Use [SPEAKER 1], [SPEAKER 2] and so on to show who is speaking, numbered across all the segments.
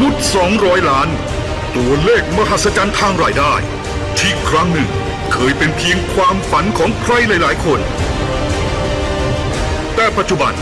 [SPEAKER 1] นุษย์ 200 ล้าน ตัวเลขมหัศจรรย์ทางรายได้ ที่ครั้งหนึ่งเคยเป็นเพียงความฝันของใครหลาย ๆ คน แต่ปัจจุบัน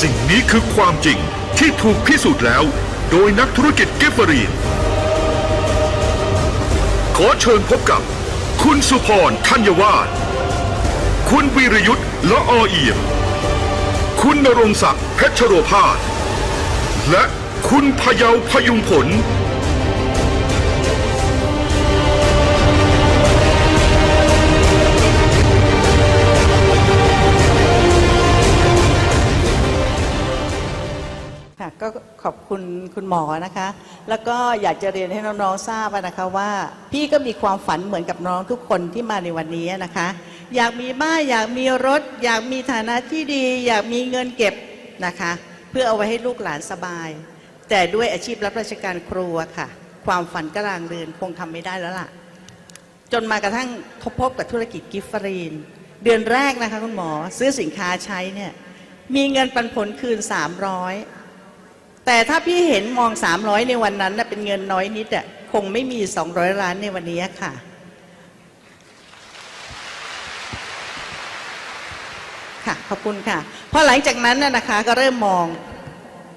[SPEAKER 1] สิ่งนี้คือความจริงที่ถูกพิสูจน์แล้ว โดยนักธุรกิจเกฟเฟอรีน ขอเชิญพบกับ คุณสุพรธัญวาสคุณวีรยุทธ์ละอเอี่ยม คุณนรงศักดิ์เพชรโรพาสและ คุณพยาพยุงผล
[SPEAKER 2] ค่ะก็ขอบคุณคุณหมอนะคะ แล้วก็อยากจะเรียนให้น้อง ๆ ทราบนะคะว่า พี่ก็มีความฝันเหมือนกับน้องทุกคนที่มาในวันนี้นะคะ อยากมีบ้านอยากมีรถ อยากมีฐานะที่ดี อยากมีเงินเก็บนะคะ เพื่อเอาไว้ให้ลูกหลานสบาย แต่ด้วยอาชีพรับราชการครูอะค่ะ ความฝันกลางเรือนคงทำไม่ได้แล้วล่ะ จนมากระทั่งทบพบกับธุรกิจกิฟต์ฟรีน เดือนแรกนะคะคุณหมอซื้อสินค้าใช้เนี่ยมีเงินปันผลคืน 300 แต่ถ้าพี่เห็นมอง 300 ในวันนั้นนะเป็นเงินน้อยนิดอะคงไม่มี 200 ล้านในวันนี้ค่ะ ค่ะ ขอบคุณค่ะ พอหลังจากนั้นนะคะก็เริ่มมอง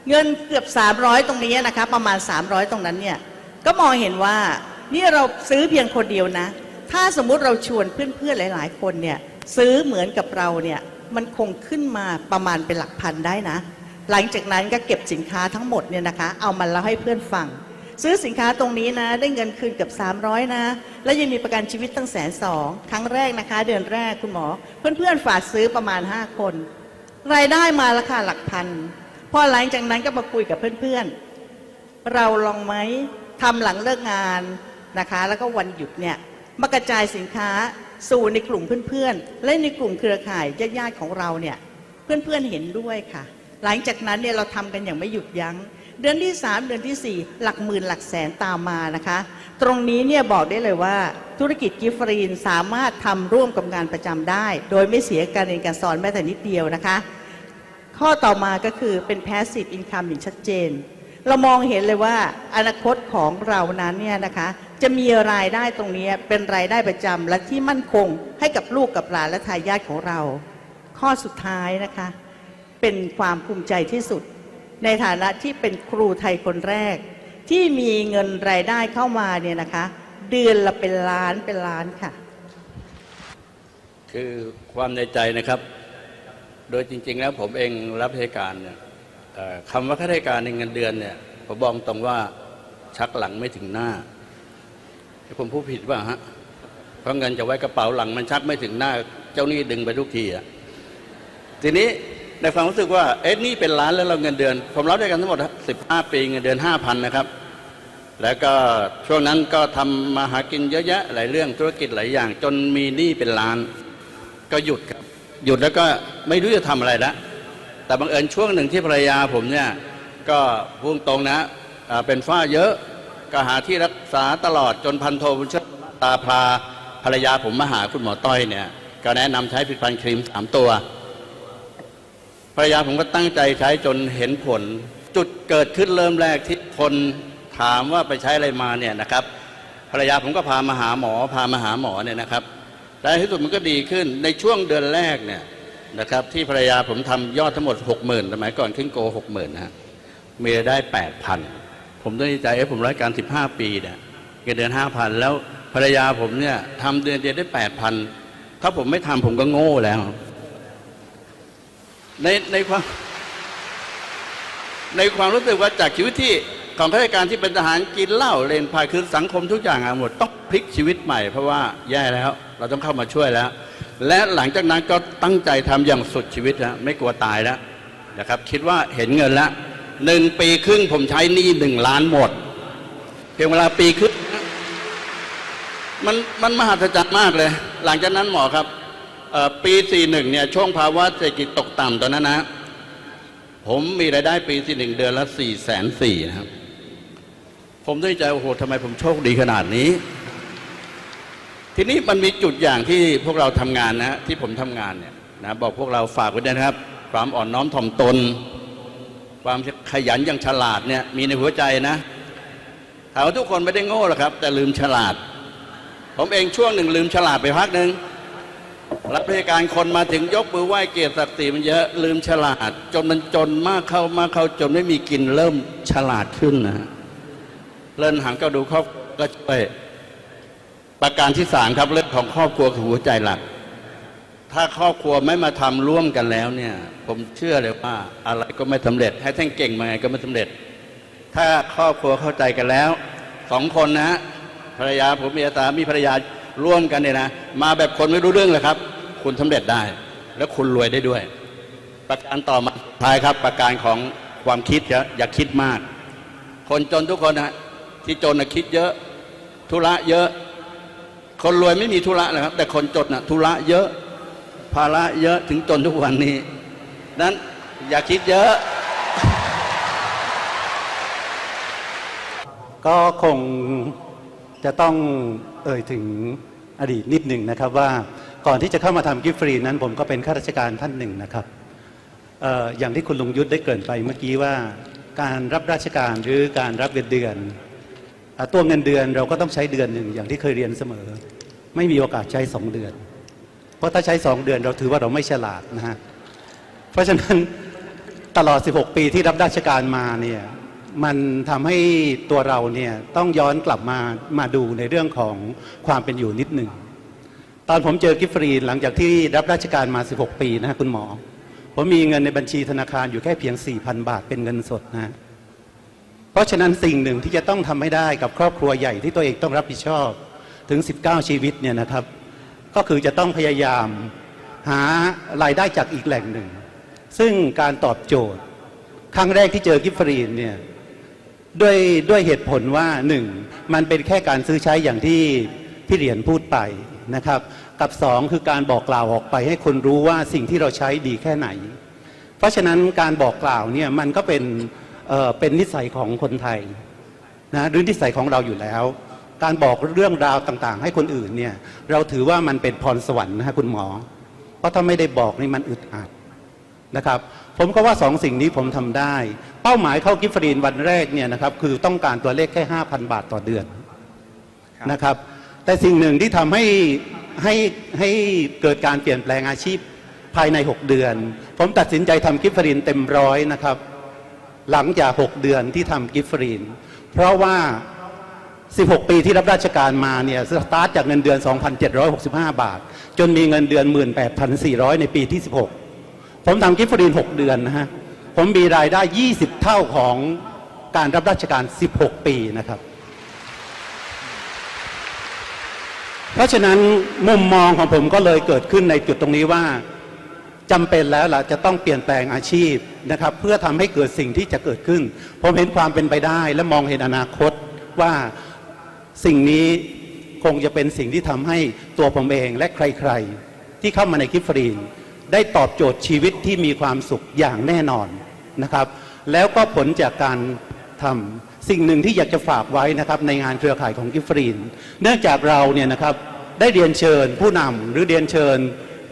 [SPEAKER 2] เงินเกือบ 300 ตรงนี้นะคะประมาณ 300 ตรงนั้นเนี่ยก็มองเห็นว่านี่เราซื้อเพียงคนเดียวนะ ถ้าสมมุติเราชวนเพื่อนๆหลาย ๆ คนเนี่ยซื้อเหมือนกับเราเนี่ยมันคงขึ้นมาประมาณเป็นหลักพันได้นะ หลังจากนั้นก็เก็บสินค้าทั้งหมดเนี่ยนะคะ เอามาเล่าให้เพื่อนฟัง ซื้อสินค้าตรงนี้นะ ได้เงินคืนเกือบ 300 นะ แล้วยังมีประกันชีวิตตั้งแสนสองครั้งแรกนะคะ เดือนแรกคุณหมอ เพื่อนๆฝากซื้อประมาณ 5 คน รายได้มาราคาหลักพัน พอหลังจากนั้นก็มาคุยกับเพื่อนๆ เราลองไหมทำหลังเลิกงานนะคะ แล้วก็วันหยุดเนี่ยมากระจายสินค้าสู่ในกลุ่มเพื่อนๆ และในกลุ่มเครือข่ายญาติๆของเราเนี่ยเพื่อนๆเห็นด้วยค่ะ หลังจากนั้นเนี่ยเราทำกันอย่างไม่หยุดยัง้งเดือนที่ 3 เดือนทีสี่ 4 หลักหมื่นหลักแสนตามมานะคะ ตรงนี้เนี่ยบอกได้เลยว่าธุรกิจกิฟต์ฟรีนสามารถทำร่วมกับงานประจำได้ โดยไม่เสียการเรียนการสอนแม้แต่นิดเดียวนะคะ ข้อต่อมาก็คือเป็น passive income อย่างชัดเจน เรามองเห็นเลยว่าอนาคตของเรานั้นเนี่ยนะคะจะมีรายได้ตรงนี้เป็นรายได้ประจำและที่มั่นคงให้กับลูกกับหลานและทายาทของเรา ข้อสุดท้ายนะคะเป็นความภูมิใจที่สุด ในฐานะที่เป็นครูไทยคนแรก ที่มีเงินรายได้เข้ามาเนี่ยนะคะเดือนละเป็นล้านเป็นล้านค่ะ
[SPEAKER 3] คือความในใจนะครับ โดยจริง ๆ แล้วผมเองรับราชการเนี่ยคำว่าข้าราชการในเงินเดือนเนี่ยผมบอกตรงว่าชักหลังไม่ถึงหน้าผมพูดผิดว่าฮะเพราะเงินจะไว้กระเป๋าหลังมันชักไม่ถึงหน้า เจ้าหนี้ดึงไปทุกทีอะทีนี้ในความรู้สึกว่าเอ๊ะนี่เป็นล้านแล้วเราเงินเดือน ผมรับราชการทั้งหมด 15 ปีเงินเดือน 5,000 นะครับ แล้วก็ช่วงนั้นก็ทำมาหากินเยอะแยะหลายเรื่องธุรกิจหลายอย่าง จนมีหนี้เป็นล้าน ก็หยุดครับ หยุดแล้วก็ไม่รู้จะทำอะไรแล้วแต่บังเอิญช่วงหนึ่งที่ภรรยาผมเนี่ยก็พูดตรงนะเป็นฝ้าเยอะก็หาที่รักษาตลอดจนพันโทบุญเชิดตาพาภรรยาผมมาหาคุณหมอต้อยเนี่ย ก็แนะนำใช้ผลิตภัณฑ์ครีมสามตัว ภรรยาผมก็ตั้งใจใช้จนเห็นผล จุดเกิดขึ้นเริ่มแรกที่คนถามว่าไปใช้อะไรมาเนี่ยนะครับ ภรรยาผมก็พามาหาหมอพามาหาหมอเนี่ยนะครับ และในที่สุดมันก็ดีขึ้นในช่วงเดือนแรกเนี่ยนะครับที่ภรรยาผมทำยอดทั้งหมด 6 0,000สมัยก่อนขึ้นโกหกหมื่นนะฮะมีรายได้ 8,000 ผมต้องใจเอ้ผมร้อยการ 15 ปีเนี่ยเงินเดือน5,000 แล้วภรรยาผมเนี่ยทำเดือนเดียวได้ 8,000 ถ้าผมไม่ทำผมก็โง่แล้ว ในในความในความรู้สึกว่าจากชีวิตที่ของข้าราชการที่เป็นทหารกินเหล้าเล่นพายคือสังคมทุกอย่างอะหมดต้องพลิกชีวิตใหม่เพราะว่าแย่แล้ว เราต้องเข้ามาช่วยแล้ว และหลังจากนั้นก็ตั้งใจทำอย่างสุดชีวิตแล้วไม่กลัวตายแล้วนะครับ คิดว่าเห็นเงินแล้วหนึ่งปีครึ่งผมใช้หนี้หนึ่งล้านหมด เพียงเวลาปีครึ่งมันมันมหัศจรรย์มากเลย หลังจากนั้นหมอครับเอ่อปี 41 เนี่ย ช่วงภาวะเศรษฐกิจตกต่ำตอนนั้นนะ ผมมีรายได้ปี 41 เดือนละ4แสนสี่นะครับ ผมตั้ใจโอ้โหทำไมผมโชคดีขนาดนี้ ทีนี้มันมีจุดอย่างที่พวกเราทำงานนะที่ผมทำงานเนี่ยนะบอกพวกเราฝากไว้ด้วยนะครับ ความอ่อนน้อมถ่อมตน ความขยันอย่างฉลาดเนี่ยมีในหัวใจนะถามว่าทุกคนไม่ได้โง่หรอกครับ แต่ลืมฉลาด ผมเองช่วงหนึ่งลืมฉลาดไปพักหนึ่งรับราชการคนมาถึงยกมือไหว้เกียรติศักดิ์ศรีมันเยอะลืมฉลาด จนมันจนมากเข้ามากเข้าจนไม่มีกินเริ่มฉลาดขึ้นนะเริ่นหางก็ดูครอบก็ช่วย ประการที่สามครับเรื่องของครอบครัวคือหัวใจหลัก ถ้าครอบครัวไม่มาทำร่วมกันแล้วเนี่ย ผมเชื่อเลยว่าอะไรก็ไม่สำเร็จ ให้ท่านเก่งมาไงก็ไม่สำเร็จ ถ้าครอบครัวเข้าใจกันแล้วสองคนนะภรรยาผมมีสามีภรรยาร่วมกันเนี่ยนะมาแบบคนไม่รู้เรื่องเลยครับ คุณสำเร็จได้ แล้วคุณรวยได้ด้วย ประการต่อมาท้ายครับ ประการของความคิดอย่าอย่าคิดมาก คนจนทุกคนนะที่จนนะคิดเยอะ ธุระเยอะ คนรวยไม่มีธุระนะครับ แต่คนจนนะธุระเยอะ ภาระเยอะถึงจนทุกวันนี้ นั้นอย่าคิดเยอะ
[SPEAKER 4] ก็คงจะต้องเอ่ยถึงอดีตนิดหนึ่งนะครับว่าก่อนที่จะเข้ามาทำกิฟฟรีนั้น ผมก็เป็นข้าราชการท่านหนึ่งนะครับอออย่างที่คุณลุงยุทธได้เกริ่นไปเมื่อกี้ว่า การรับราชการหรือการรับเงินเดือน ตัวเงินเดือนเราก็ต้องใช้เดือนหนึ่งอย่างที่เคยเรียนเสมอ ไม่มีโอกาสใช้สองเดือน เพราะถ้าใช้สองเดือนเราถือว่าเราไม่ฉลาดนะฮะเพราะฉะนั้นตลอด 16 ปีที่รับราชการมาเนี่ยมันทำให้ตัวเราเนี่ยต้องย้อนกลับมามาดูในเรื่องของความเป็นอยู่นิดหนึ่ง ตอนผมเจอกิฟฟรีหลังจากที่รับราชการมา 16 ปีนะฮะคุณหมอ ผมมีเงินในบัญชีธนาคารอยู่แค่เพียง 4,000 บาทเป็นเงินสดนะ เพราะฉะนั้นสิ่งหนึ่งที่จะต้องทำให้ได้กับครอบครัวใหญ่ที่ตัวเองต้องรับผิดชอบถึง 19 ชีวิตเนี่ยนะครับ ก็คือจะต้องพยายามหารายได้จากอีกแหล่งหนึ่ง ซึ่งการตอบโจทย์ ครั้งแรกที่เจอกิฟฟรีนเนี่ยด้วยด้วยเหตุผลว่าหนึ่งมันเป็นแค่การซื้อใช้อย่างที่พี่เหรียญพูดไปนะครับ กับสองคือการบอกกล่าวออกไปให้คนรู้ว่าสิ่งที่เราใช้ดีแค่ไหน เพราะฉะนั้นการบอกกล่าวเนี่ยมันก็เป็น เอ่อเป็นนิสัยของคนไทยนะหรือนิสัยของเราอยู่แล้ว การบอกเรื่องราวต่างๆ ให้คนอื่นเนี่ยเราถือว่ามันเป็นพรสวรรค์นะฮะคุณหมอ เพราะถ้าไม่ได้บอกนี่มันอึดอัดนะครับผมก็ว่าสองสิ่งนี้ผมทำได้ เป้าหมายเข้ากิฟฟรีนวันแรกเนี่ยนะครับคือต้องการตัวเลขแค่ 5,000 บาทต่อเดือนนะครับ แต่สิ่งหนึ่งที่ทำให้ให้ให้เกิดการเปลี่ยนแปลงอาชีพภายใน 6 เดือน ผมตัดสินใจทำกิฟฟรีนเต็มร้อยนะครับ หลังจาก 6 เดือนที่ทำกิฟฟรีน เพราะว่า 16 ปีที่รับราชการมาเนี่ยสตาร์ทจากเงินเดือน 2,765 บาท จนมีเงินเดือน 18,400 ในปีที่ 16 ผมทำกิฟฟรีน 6 เดือนนะฮะ ผมมีรายได้ 20 เท่าของการรับราชการ 16 ปีนะครับ เพราะฉะนั้นมุมมองของผมก็เลยเกิดขึ้นในจุดตรงนี้ว่า จำเป็นแล้วล่ะจะต้องเปลี่ยนแปลงอาชีพนะครับเพื่อทำให้เกิดสิ่งที่จะเกิดขึ้น ผมเห็นความเป็นไปได้และมองเห็นอนาคตว่าสิ่งนี้คงจะเป็นสิ่งที่ทำให้ตัวผมเองและใครๆ ที่เข้ามาในกิฟฟรีน ได้ตอบโจทย์ชีวิตที่มีความสุขอย่างแน่นอนนะครับ แล้วก็ผลจากการทำสิ่งหนึ่งที่อยากจะฝากไว้นะครับในงานเครือข่ายของกิฟฟรีน เนื่องจากเราเนี่ยนะครับได้เรียนเชิญผู้นำหรือเรียนเชิญ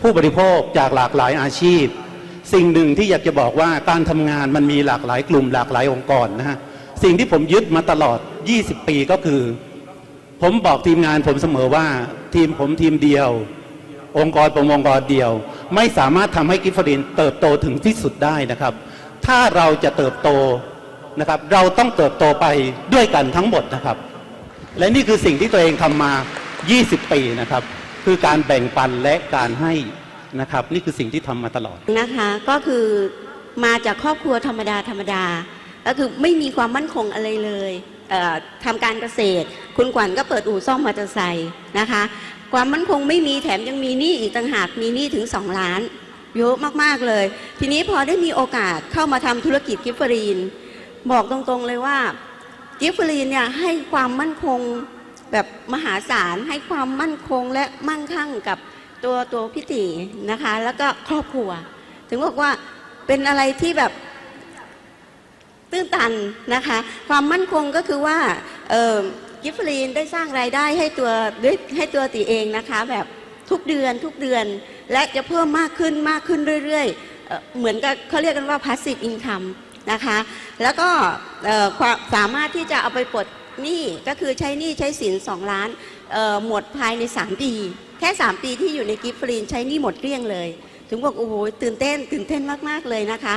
[SPEAKER 4] ผู้บริโภคจากหลากหลายอาชีพ สิ่งหนึ่งที่อยากจะบอกว่าการทำงานมันมีหลากหลายกลุ่มหลากหลายองค์กรนะฮะสิ่งที่ผมยึดมาตลอด 20 ปีก็คือ ผมบอกทีมงานผมเสมอว่าทีมผมทีมเดียว องค์กรผมองค์กรเดียว ไม่สามารถทำให้กิฟฟรินเติบโตถึงที่สุดได้นะครับ ถ้าเราจะเติบโตนะครับเราต้องเติบโตไปด้วยกันทั้งหมดนะครับ และนี่คือสิ่งที่ตัวเองทำมา 20 ปีนะครับ คือการแบ่งปันและการให้นะครับ นี่คือสิ่งที่ทำมาตลอด
[SPEAKER 5] นะคะก็คือมาจากครอบครัวธรรมดาธรรมดาก็คือไม่มีความมั่นคงอะไรเลยเอ่อทำการเกษตร คุณขวัญก็เปิดอู่ซ่อมมอเตอร์ไซค์นะคะ ความมั่นคงไม่มีแถมยังมีหนี้อีกต่างหากมีหนี้ถึง 2 ล้าน เยอะมาก ๆ เลย ทีนี้พอได้มีโอกาสเข้ามาทำธุรกิจกิฟเฟอรีน บอกตรงๆเลยว่ากิฟเฟอรีนเนี่ยให้ความมั่นคง แบบมหาศาลให้ความมั่นคงและมั่งคั่งกับตัวตัวพี่ตินะคะ แล้วก็ครอบครัว ถึงบอกว่าเป็นอะไรที่แบบตื้นตันนะคะ ความมั่นคงก็คือว่ากิฟฟรีนได้สร้างรายได้ให้ตัวด้วยให้ตัวติเองนะคะ แบบทุกเดือนทุกเดือนและจะเพิ่มมากขึ้นมากขึ้นเรื่อยๆเออเหมือนกับเขาเรียกกันว่า passive income นะคะ แล้วก็ความสามารถที่จะเอาไปปลด หนี้ก็คือใช้หนี้ใช้สินสองล้านหมดภายใน 3 ปี แค่ 3 ปีที่อยู่ในกิฟฟรีนใช้หนี้หมดเกลี้ยงเลย ถึงบอกโอ้โหตื่นเต้นตื่นเต้นมาก ๆ เลยนะคะ